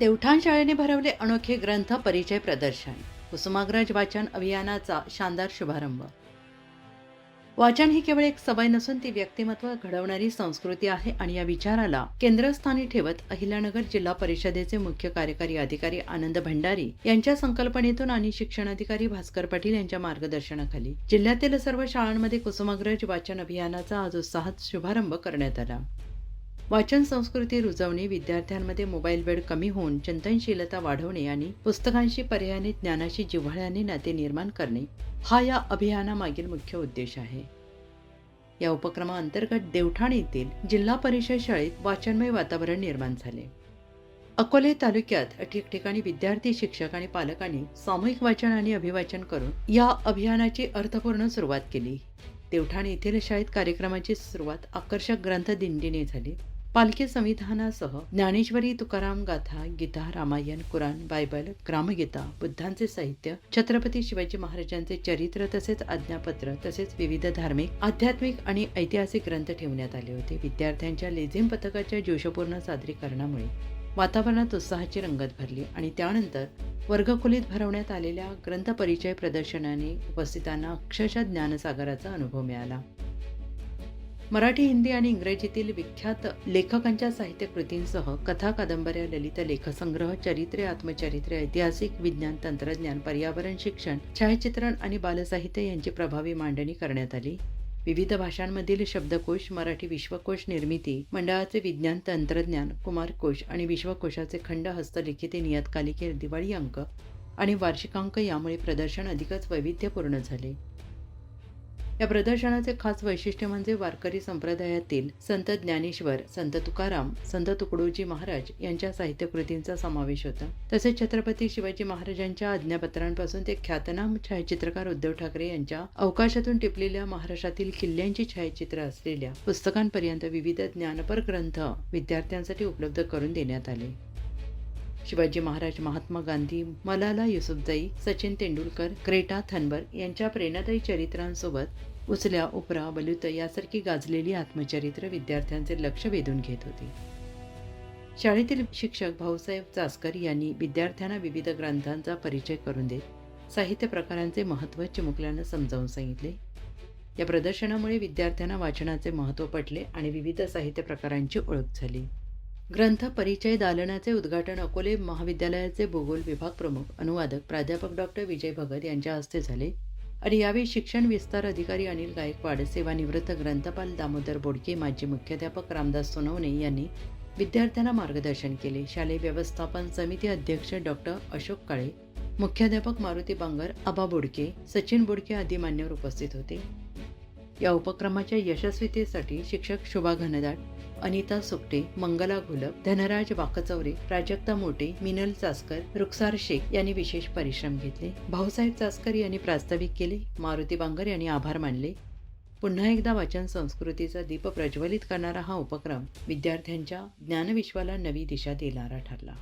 देवठाण शाळेने भरवले अनोखे ग्रंथ परिचय प्रदर्शन. कुसुमाग्रज वाचन अभियानाचा शानदार शुभारंभ. वाचन ही केवळ एक सवय नसून ती व्यक्तिमत्व घडवणारी संस्कृती आहे आणि या विचाराला केंद्रस्थानी ठेवत अहिल्यानगर जिल्हा परिषदेचे मुख्य कार्यकारी अधिकारी आनंद भंडारी यांच्या संकल्पनेतून आणि शिक्षणाधिकारी भास्कर पाटील यांच्या मार्गदर्शनाखाली जिल्ह्यातील सर्व शाळांमध्ये कुसुमाग्रज वाचन अभियानाचा आज उत्साहात शुभारंभ करण्यात आला. वाचन संस्कृती रुजवणे विद्यार्थ्यांमध्ये मोबाईल वेळ कमी होऊन चिंतनशीलता वाढवणे आणि पुस्तकांशी पर्यायाने ज्ञानाशी जिव्हाळ्याने नाते निर्माण करणे हा या अभियानामागील मुख्य उद्देश आहे. या उपक्रमाअंतर्गत देवठाण येथील जिल्हा परिषद शाळेत वाचनमय वातावरण निर्माण झाले. अकोले तालुक्यात ठिकठिकाणी विद्यार्थी शिक्षक आणि पालकांनी सामूहिक वाचन आणि अभिवाचन करून या अभियानाची अर्थपूर्ण सुरुवात केली. देवठाण येथील शाळेत कार्यक्रमाची सुरुवात आकर्षक ग्रंथ दिंडीने झाली. पालखी संविधानासह ज्ञानेश्वरी तुकाराम गाथा गीता रामायण कुराण बायबल ग्रामगीता बुद्धांचे साहित्य छत्रपती शिवाजी महाराजांचे चरित्र तसेच आज्ञापत्र तसेच विविध धार्मिक आध्यात्मिक आणि ऐतिहासिक ग्रंथ ठेवण्यात आले होते. विद्यार्थ्यांच्या लेझिम पथकाच्या जोशपूर्ण सादरीकरणामुळे वातावरणात उत्साहाची रंगत भरली आणि त्यानंतर वर्गखोलीत भरवण्यात आलेल्या ग्रंथ परिचय प्रदर्शनाने उपस्थितांना अक्षरशः ज्ञानसागराचा अनुभव मिळाला. मराठी हिंदी आणि इंग्रजीतील विख्यात लेखकांच्या साहित्य कृतींसह कथा कादंबऱ्या ललित लेखसंग्रह चरित्रे आत्मचरित्रे ऐतिहासिक विज्ञान तंत्रज्ञान पर्यावरण शिक्षण छायाचित्रण आणि बालसाहित्य यांची प्रभावी मांडणी करण्यात आली. विविध भाषांमधील शब्दकोश मराठी विश्वकोश निर्मिती मंडळाचे विज्ञान तंत्रज्ञान कुमारकोश आणि विश्वकोशाचे खंड हस्तलिखिते नियतकालिके दिवाळी अंक आणि वार्षिकांक यामुळे प्रदर्शन अधिकच वैविध्यपूर्ण झाले. या प्रदर्शनाचे खास वैशिष्ट्य म्हणजे वारकरी संप्रदायातील संत ज्ञानेश्वर संत तुकाराम संत तुकडोजी महाराज यांच्या साहित्यकृतींचा समावेश होता. तसेच छत्रपती शिवाजी महाराजांच्या आज्ञापत्रांपासून ते ख्यातनाम छायाचित्रकार उद्धव ठाकरे यांच्या अवकाशातून टिपलेल्या महाराष्ट्रातील किल्ल्यांची छायाचित्र असलेल्या पुस्तकांपर्यंत विविध ज्ञानपर ग्रंथ विद्यार्थ्यांसाठी उपलब्ध करून देण्यात आले. शिवाजी महाराज महात्मा गांधी मलाला युसुफजाई सचिन तेंडुलकर ग्रेटा थनबर यांच्या प्रेरणादायी चरित्रांसोबत उचल्या उपरा बलुत यासारखी गाजलेली आत्मचरित्र विद्यार्थ्यांचे लक्ष वेधून घेत होती. शाळेतील शिक्षक भाऊसाहेब चासकर यांनी विद्यार्थ्यांना विविध ग्रंथांचा परिचय करून देत साहित्य प्रकारांचे महत्त्व चिमुकल्यानं समजावून सांगितले. या प्रदर्शनामुळे विद्यार्थ्यांना वाचनाचे महत्त्व पटले आणि विविध साहित्य प्रकारांची ओळख झाली. ग्रंथ परिचय दालनाचे उद्घाटन अकोले महाविद्यालयाचे भूगोल विभाग प्रमुख अनुवादक प्राध्यापक डॉक्टर विजय भगत यांच्या हस्ते झाले. आणि यावेळी शिक्षण विस्तार अधिकारी अनिल गायकवाड सेवानिवृत्त ग्रंथपाल दामोदर बोडके माजी मुख्याध्यापक रामदास सोनवणे यांनी विद्यार्थ्यांना मार्गदर्शन केले. शालेय व्यवस्थापन समिती अध्यक्ष डॉक्टर अशोक काळे मुख्याध्यापक मारुती बांगर आबा बोडके सचिन बोडके आदी मान्यवर उपस्थित होते. या उपक्रमाच्या यशस्वीतेसाठी शिक्षक शुभा घनदाट अनिता सुकटे मंगला घुलप धनराज वाकचौरे प्राजक्ता मोटे मिनल चासकर रुखसार शेख यांनी विशेष परिश्रम घेतले. भाऊसाहेब चासकर यांनी प्रास्ताविक केले. मारुती बांगर यांनी आभार मानले. पुन्हा एकदा वाचन संस्कृतीचा दीप प्रज्वलित करणारा हा उपक्रम विद्यार्थ्यांच्या ज्ञानविश्वाला नवी दिशा देणारा ठरला.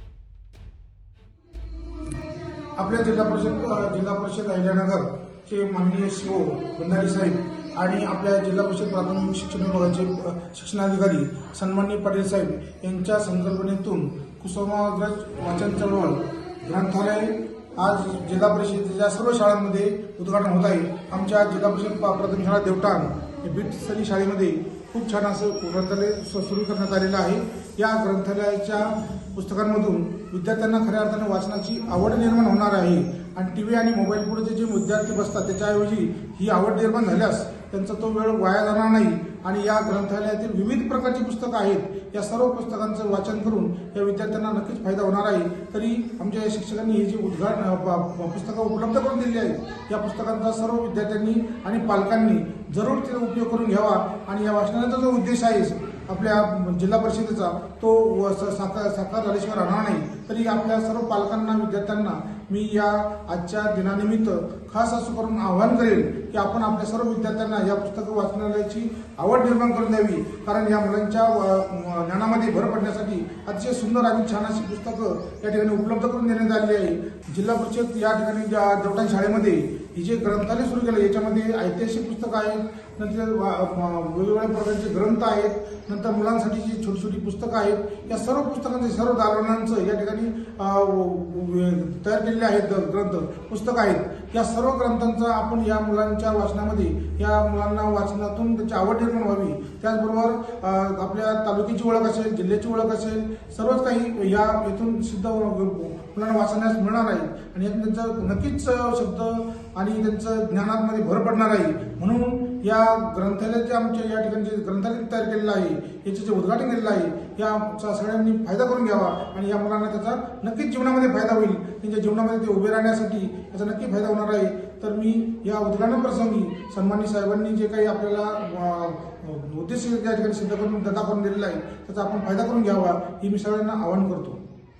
आपल्या जिल्हा परिषद जिल्हा परिषद चे माननीय सीओ भंडारी साहेब आणि आपल्या जिल्हा परिषद प्राथमिक शिक्षण विभागाचे शिक्षणाधिकारी सन्मान्य पाटील साहेब यांच्या संकल्पनेतून कुसुमाग्रज वाचन चळवळ ग्रंथालय आज जिल्हा परिषदेच्या सर्व शाळांमध्ये उद्घाटन होत आहे. आमच्या जिल्हा परिषद प्राथमिक शाळा देवटाण बीटसरी शाळेमध्ये खूप छान असं ग्रंथालय सु- सुरू करण्यात आलेलं आहे. या ग्रंथालयाच्या पुस्तकांमधून विद्यार्थ्यांना खऱ्या अर्थाने वाचनाची आवड निर्माण होणार आहे. आणि टी व्ही आणि मोबाईल पुढे जे विद्यार्थी बसतात त्याच्याऐवजी ही आवड निर्माण झाल्यास त्यांचा तो वेळ वाया जाणार नाही. आणि या ग्रंथालयातील विविध प्रकारची पुस्तकं आहेत या सर्व पुस्तकांचं वाचन करून या विद्यार्थ्यांना नक्कीच फायदा होणार आहे. तरी आमच्या या शिक्षकांनी ही जी उद्घाटन पुस्तकं उपलब्ध करून दिली आहेत या पुस्तकांचा सर्व विद्यार्थ्यांनी आणि पालकांनी जरूर त्याचा उपयोग करून घ्यावा. आणि या वाचनाचा जो उद्देश आहे आपल्या जिल्हा परिषदेचा तो व स- साकार साकार झाल्याशिवाय राहणार नाही. तरी आपल्या सर्व पालकांना विद्यार्थ्यांना मी या आजच्या दिनानिमित्त खास असं करून आवाहन करेन की आपण आपल्या सर्व विद्यार्थ्यांना या पुस्तकं वाचनालयाची आवड निर्माण करून द्यावी. कारण या मुलांच्या ज्ञानामध्ये भर पडण्यासाठी अतिशय सुंदर आणि छान अशी पुस्तकं या ठिकाणी उपलब्ध करून देण्यात आली आहे. जिल्हा परिषद या ठिकाणी ज्या देवठाण शाळेमध्ये हे जे ग्रंथालय सुरू केलं याच्यामध्ये ऐतिहासिक पुस्तकं आहेत नंतर वा- वेगवेगळ्या प्रकारचे ग्रंथ आहेत नंतर मुलांसाठी जी छोटी छोटी पुस्तकं आहेत या सर्व पुस्तकांचे सर्व दालनांचं या ठिकाणी तयार केलेले आहेत ग्रंथ पुस्तकं आहेत. या सर्व ग्रंथांचा आपण या मुलांच्या वाचनामध्ये या मुलांना वाचनातून त्याची आवड निर्माण व्हावी. त्याचबरोबर आपल्या तालुक्याची ओळख असेल जिल्ह्याची ओळख असेल सर्वच काही या इथून सिद्ध मुलांना वाचण्यास मिळणार आहे. आणि यातून त्यांचं नक्कीच शब्द आणि त्यांचं ज्ञानामध्ये भर पडणार आहे. म्हणून या ग्रंथालयाचे आमच्या या ठिकाणी जे ग्रंथालय तयार केलेलं आहे याचे जे उद्घाटन केलेलं आहे याचा सगळ्यांनी फायदा करून घ्यावा आणि या मुलांना त्याचा नक्कीच जीवनामध्ये फायदा होईल. त्यांच्या जीवनामध्ये ते उभे राहण्यासाठी याचा नक्की फायदा होणार आहे. तर मी या उद्घाटनाप्रसंगी सन्मान्य साहेबांनी जे काही आपल्याला उद्देश त्या ठिकाणी सिद्ध करून दाखवून दिलेला आहे त्याचा आपण फायदा करून घ्यावा हे मी सगळ्यांना आवाहन करतो.